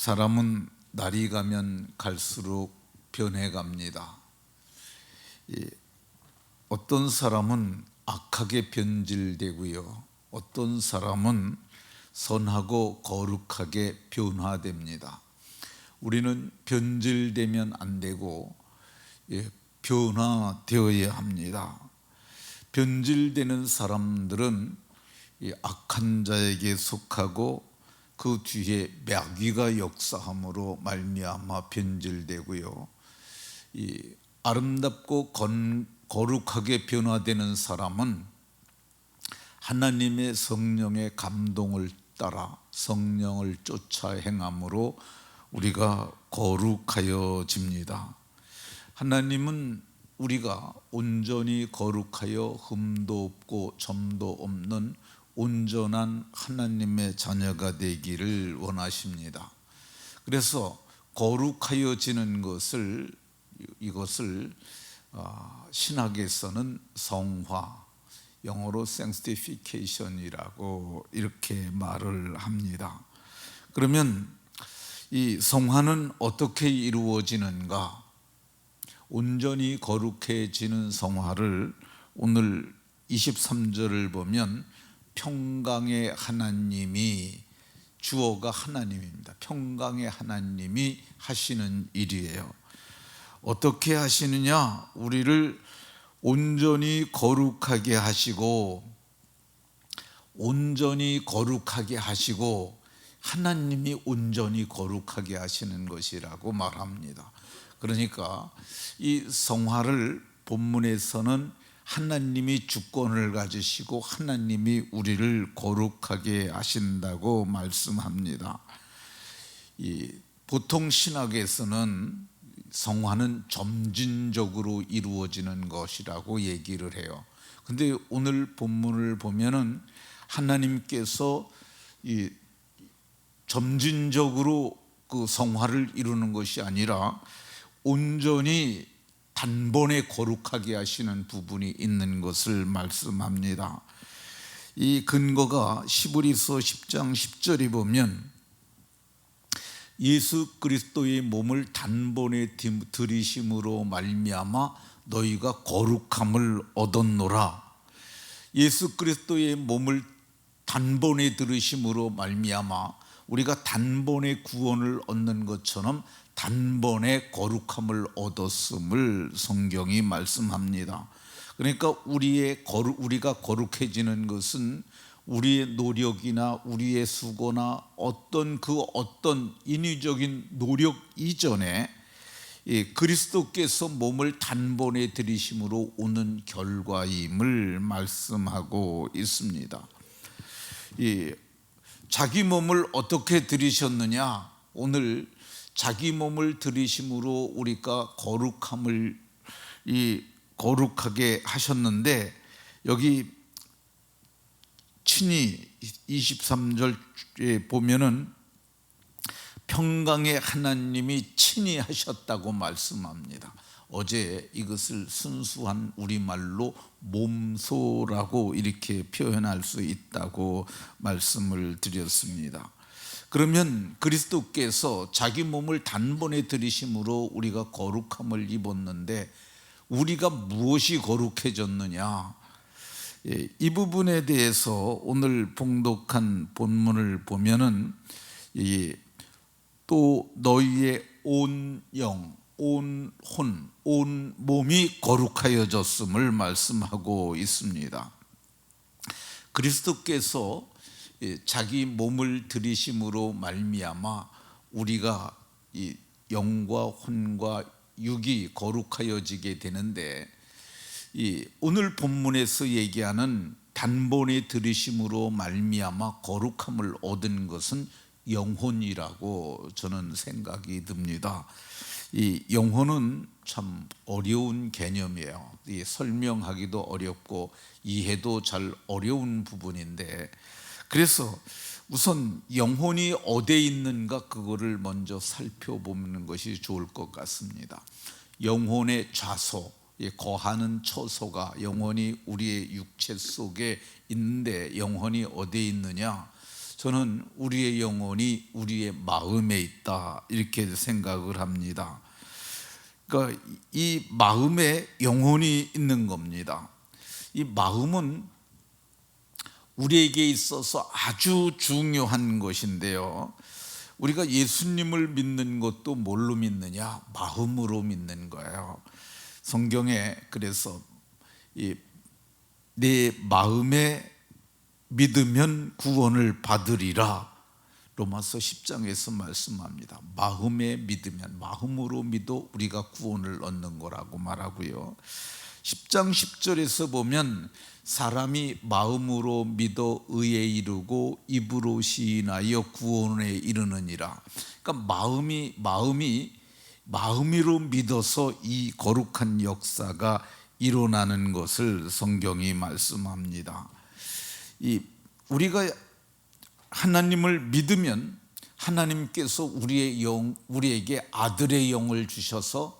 사람은 날이 가면 갈수록 변해갑니다. 이 어떤 사람은 악하게 변질되고요. 어떤 사람은 선하고 거룩하게 변화됩니다. 우리는 변질되면 안 되고 예, 변화되어야 합니다. 변질되는 사람들은 이 악한 자에게 속하고 그 뒤에 마귀가 역사함으로 말미암아 변질되고요. 이 아름답고 건, 거룩하게 변화되는 사람은 하나님의 성령의 감동을 따라 성령을 쫓아 행함으로 우리가 거룩하여집니다. 하나님은 우리가 온전히 거룩하여 흠도 없고 점도 없는 온전한 하나님의 자녀가 되기를 원하십니다. 그래서 거룩하여지는 것을 이것을 아, 신학에서는 성화, 영어로 sanctification이라고 이렇게 말을 합니다. 그러면 이 성화는 어떻게 이루어지는가? 온전히 거룩해지는 성화를 오늘 23절을 보면 평강의 하나님이 주어가 하나님입니다. 평강의 하나님이 하시는 일이에요. 어떻게 하시느냐? 우리를 온전히 거룩하게 하시고 온전히 거룩하게 하시고 하나님이 온전히 거룩하게 하시는 것이라고 말합니다. 그러니까 이 성화를 본문에서는 하나님이 주권을 가지시고 하나님이 우리를 거룩하게 하신다고 말씀합니다. 이 보통 신학에서는 성화는 점진적으로 이루어지는 것이라고 얘기를 해요. 근데 오늘 본문을 보면은 하나님께서 이 점진적으로 그 성화를 이루는 것이 아니라 온전히 단번에 거룩하게 하시는 부분이 있는 것을 말씀합니다. 이 근거가 시브리서 10장 10절에 보면 예수 그리스도의 몸을 단번에 들이심으로 말미암아 너희가 거룩함을 얻었노라. 예수 그리스도의 몸을 단번에 들으심으로 말미암아 우리가 단번에 구원을 얻는 것처럼 단번에 거룩함을 얻었음을 성경이 말씀합니다. 그러니까 우리의 거룩, 우리가 거룩해지는 것은 우리의 노력이나 우리의 수고나 어떤 그 어떤 인위적인 노력 이전에 그리스도께서 몸을 단번에 들이심으로 오는 결과임을 말씀하고 있습니다. 자기 몸을 어떻게 들이셨느냐? 오늘 자기 몸을 들이심으로 우리가 거룩함을 이 거룩하게 하셨는데 여기 친히 23절에 보면은 평강의 하나님이 친히 하셨다고 말씀합니다. 어제 이것을 순수한 우리말로 몸소라고 이렇게 표현할 수 있다고 말씀을 드렸습니다. 그러면 그리스도께서 자기 몸을 단번에 들이심으로 우리가 거룩함을 입었는데 우리가 무엇이 거룩해졌느냐? 예, 이 부분에 대해서 오늘 봉독한 본문을 보면은 또 너희의 온 영, 온 혼, 온 몸이 거룩하여졌음을 말씀하고 있습니다. 그리스도께서 자기 몸을 들이심으로 말미암아 우리가 이 영과 혼과 육이 거룩하여지게 되는데 이 오늘 본문에서 얘기하는 단번에 들으심으로 말미암아 거룩함을 얻은 것은 영혼이라고 저는 생각이 듭니다. 이 영혼은 참 어려운 개념이에요. 이 설명하기도 어렵고 이해도 잘 어려운 부분인데 그래서 우선 영혼이 어디에 있는가 그거를 먼저 살펴보는 것이 좋을 것 같습니다. 영혼의 좌소, 거하는 처소가 영혼이 우리의 육체 속에 있는데 영혼이 어디에 있느냐? 저는 우리의 영혼이 우리의 마음에 있다 이렇게 생각을 합니다. 그러니까 이 마음에 영혼이 있는 겁니다. 이 마음은 우리에게 있어서 아주 중요한 것인데요. 우리가 예수님을 믿는 것도 뭘로 믿느냐? 마음으로 믿는 거예요. 성경에 그래서 내 마음에 믿으면 구원을 받으리라. 로마서 10장에서 말씀합니다. 마음에 믿으면 마음으로 믿어 우리가 구원을 얻는 거라고 말하고요. 10장 10절에서 보면 사람이 마음으로 믿어 의에 이르고 입으로 시인하여 구원에 이르느니라. 그러니까 마음이 마음이 마음으로 믿어서 이 거룩한 역사가 일어나는 것을 성경이 말씀합니다. 이 우리가 하나님을 믿으면 하나님께서 우리의 영 우리에게 아들의 영을 주셔서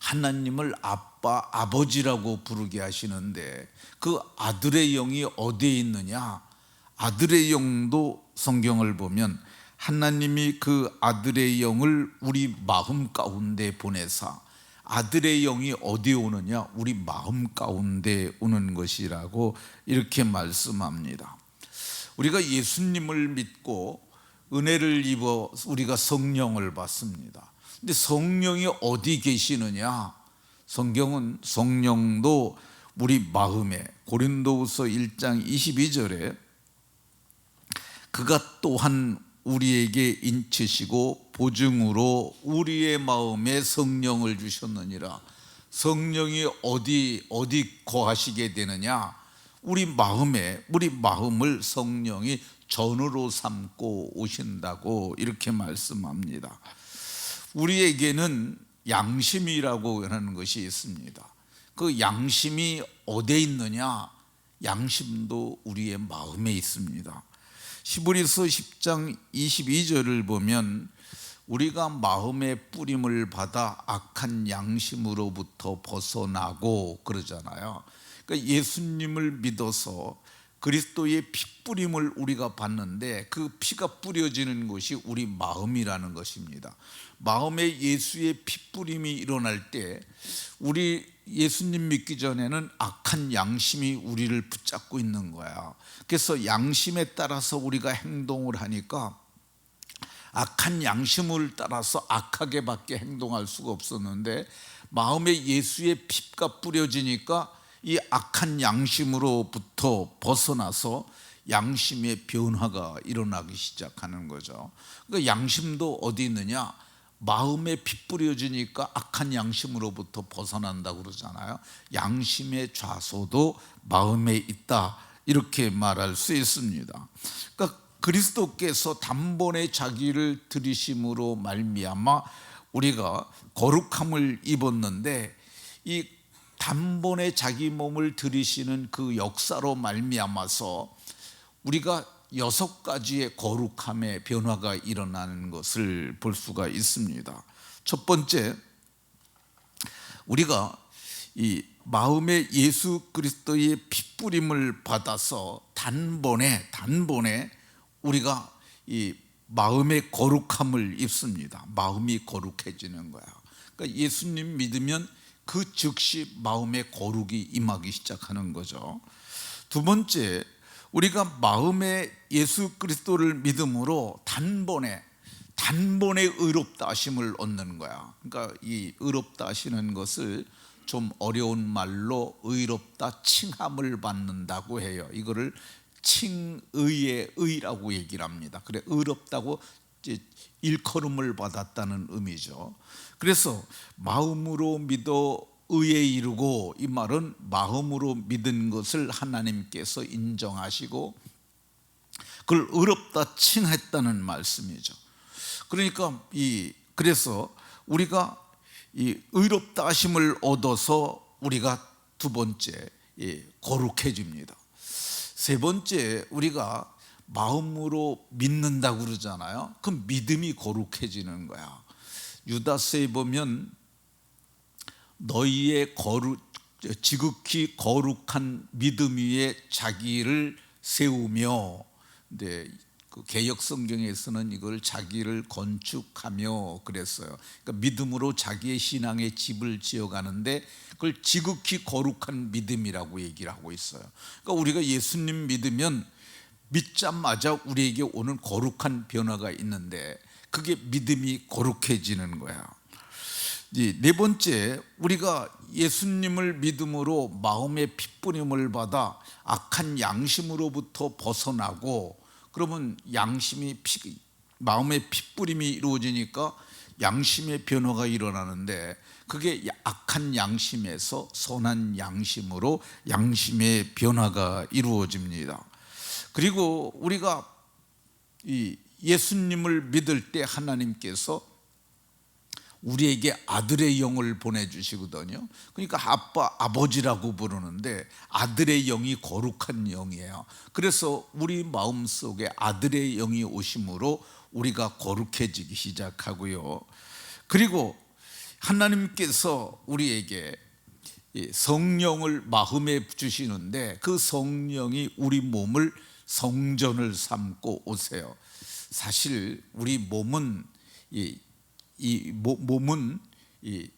하나님을 아빠 아버지라고 부르게 하시는데 그 아들의 영이 어디에 있느냐? 아들의 영도 성경을 보면 하나님이 그 아들의 영을 우리 마음 가운데 보내사 아들의 영이 어디에 오느냐? 우리 마음 가운데 오는 것이라고 이렇게 말씀합니다. 우리가 예수님을 믿고 은혜를 입어 우리가 성령을 받습니다. 근데 성령이 어디 계시느냐? 성경은 성령도 우리 마음에 고린도후서 1장 22절에 그가 또한 우리에게 인치시고 보증으로 우리의 마음에 성령을 주셨느니라. 성령이 어디 어디 거하시게 되느냐? 우리 마음에 우리 마음을 성령이 전으로 삼고 오신다고 이렇게 말씀합니다. 우리에게는 양심이라고 하는 것이 있습니다. 그 양심이 어디에 있느냐? 양심도 우리의 마음에 있습니다. 히브리서 10장 22절을 보면 우리가 마음의 뿌림을 받아 악한 양심으로부터 벗어나고 그러잖아요. 그러니까 예수님을 믿어서 그리스도의 피뿌림을 우리가 받는데 그 피가 뿌려지는 것이 우리 마음이라는 것입니다. 마음에 예수의 피뿌림이 일어날 때 우리 예수님 믿기 전에는 악한 양심이 우리를 붙잡고 있는 거야. 그래서 양심에 따라서 우리가 행동을 하니까 악한 양심을 따라서 악하게밖에 행동할 수가 없었는데 마음에 예수의 피가 뿌려지니까 이 악한 양심으로부터 벗어나서 양심의 변화가 일어나기 시작하는 거죠. 그러니까 양심도 어디 있느냐? 마음에 피 뿌려지니까 악한 양심으로부터 벗어난다 그러잖아요. 양심의 좌소도 마음에 있다 이렇게 말할 수 있습니다. 그러니까 그리스도께서 단번에 자기를 들이심으로 말미암아 우리가 거룩함을 입었는데 이 단번에 자기 몸을 들이시는 그 역사로 말미암아서 우리가 여섯 가지의 거룩함의 변화가 일어나는 것을 볼 수가 있습니다. 첫 번째, 우리가 이 마음에 예수 그리스도의 피뿌림을 받아서 단번에 단번에 우리가 이 마음의 거룩함을 입습니다. 마음이 거룩해지는 거야. 그러니까 예수님 믿으면 그 즉시 마음의 거룩이 임하기 시작하는 거죠. 두 번째, 우리가 마음에 예수 그리스도를 믿음으로 단번에 단번에 의롭다 하심을 얻는 거야. 그러니까 이 의롭다 하시는 것을 좀 어려운 말로 의롭다 칭함을 받는다고 해요. 이거를 칭의의 의라고 얘기를 합니다. 그래 의롭다고 일컬음을 받았다는 의미죠. 그래서 마음으로 믿어 의에 이르고 이 말은 마음으로 믿은 것을 하나님께서 인정하시고 그걸 의롭다 칭했다는 말씀이죠. 그러니까 이 그래서 우리가 이 의롭다 하심을 얻어서 우리가 두 번째 거룩해집니다. 세 번째 우리가 마음으로 믿는다 그러잖아요. 그 믿음이 거룩해지는 거야. 유다서에 보면 너희의 거룩 지극히 거룩한 믿음 위에 자기를 세우며 근데 그 개역 성경에서는 이걸 자기를 건축하며 그랬어요. 그러니까 믿음으로 자기의 신앙의 집을 지어가는데 그걸 지극히 거룩한 믿음이라고 얘기를 하고 있어요. 그러니까 우리가 예수님 믿으면 믿자마자 우리에게 오는 거룩한 변화가 있는데 그게 믿음이 거룩해지는 거야. 네 번째 우리가 예수님을 믿음으로 마음의 핏부림을 받아 악한 양심으로부터 벗어나고 그러면 양심이 피, 마음의 핏부림이 이루어지니까 양심의 변화가 일어나는데 그게 악한 양심에서 선한 양심으로 양심의 변화가 이루어집니다. 그리고 우리가 이 예수님을 믿을 때 하나님께서 우리에게 아들의 영을 보내주시거든요. 그러니까 아빠, 아버지라고 부르는데 아들의 영이 거룩한 영이에요. 그래서 우리 마음 속에 아들의 영이 오심으로 우리가 거룩해지기 시작하고요. 그리고 하나님께서 우리에게 성령을 마음에 주시는데 그 성령이 우리 몸을 성전을 삼고 오세요. 사실 우리 몸은 이, 이 몸은 이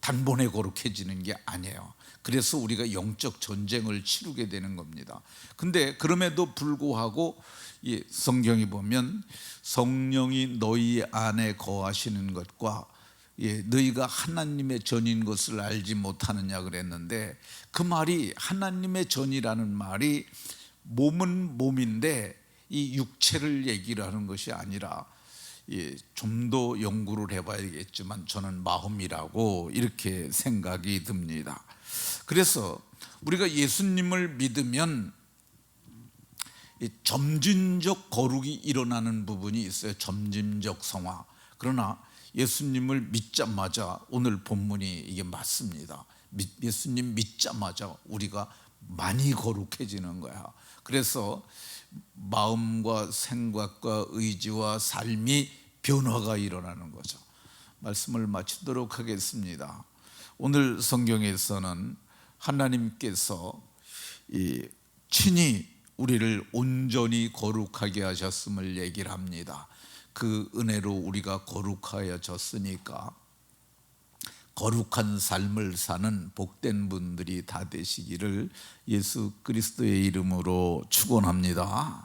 단번에 거룩해지는 게 아니에요. 그래서 우리가 영적 전쟁을 치르게 되는 겁니다. 근데 그럼에도 불구하고 이 성경이 보면 성령이 너희 안에 거하시는 것과 예, 너희가 하나님의 전인 것을 알지 못하느냐 그랬는데 그 말이 하나님의 전이라는 말이 몸은 몸인데 이 육체를 얘기를 하는 것이 아니라 예, 좀 더 연구를 해봐야겠지만 저는 마음이라고 이렇게 생각이 듭니다. 그래서 우리가 예수님을 믿으면 점진적 거룩이 일어나는 부분이 있어요. 점진적 성화. 그러나 예수님을 믿자마자 오늘 본문이 이게 맞습니다. 예수님 믿자마자 우리가 많이 거룩해지는 거야. 그래서 마음과 생각과 의지와 삶이 변화가 일어나는 거죠. 말씀을 마치도록 하겠습니다. 오늘 성경에서는 하나님께서 이 친히 우리를 온전히 거룩하게 하셨음을 얘기를 합니다. 그 은혜로 우리가 거룩하여졌으니까 거룩한 삶을 사는 복된 분들이 다 되시기를 예수 그리스도의 이름으로 축원합니다.